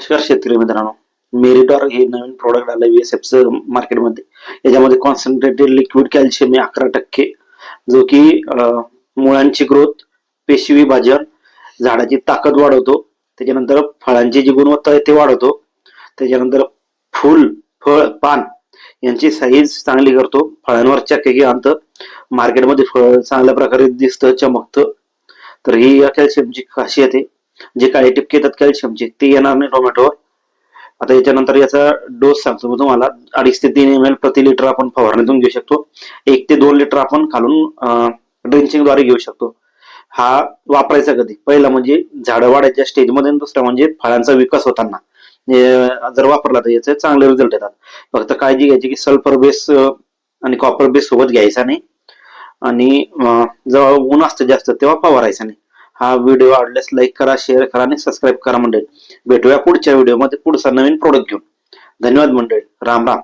नमस्कार शेतकरी मित्रांनो. मेरिटॉर हे नवीन प्रोडक्ट आलं व्ही एस मार्केटमध्ये याच्यामध्ये कॉन्सन्ट्रेटेड लिक्विड कॅल्शियम आहे अकरा टक्के. जो की मुळांची ग्रोथ पेशी विभाजन झाडाची ताकद वाढवतो. त्याच्यानंतर फळांची जी गुणवत्ता आहे ते वाढवतो. त्याच्यानंतर फुल फळ पान यांची साईज चांगली करतो. फळांवर चककी आणतं मार्केटमध्ये फळ चांगल्या प्रकारे दिसतं चमकतं. तर ही या कॅल्शियमची खासियत आहे. जे काळे टिपके येतात कॅल्शियमचे ते येणार नाही टोमॅटोवर आता याच्यानंतर याचा डोस सांगतो मी तुम्हाला. अडीच ते तीन एम एल प्रति लिटर आपण फवारणीतून घेऊ शकतो. एक ते दोन लिटर आपण खालून ड्रिंचिंगद्वारे घेऊ शकतो. हा वापरायचा कधी? पहिला म्हणजे झाडं वाढायच्या स्टेजमध्ये आणि दुसरा म्हणजे फळांचा विकास होताना. जर वापरला तर याचे चांगले रिझल्ट येतात. फक्त काळजी घ्यायची की सल्फर बेस आणि कॉपर बेस सोबत घ्यायचा नाही. आणि जेव्हा ऊन असतं जास्त तेव्हा फवारायचा नाही. हा व्हिडिओ आवडल्यास लाईक करा शेअर करा आणि सबस्क्राईब करा मंडळी. भेटूया पुढच्या व्हिडिओमध्ये पुढचा नवीन प्रोडक्ट घेऊन. धन्यवाद मंडळी. राम राम.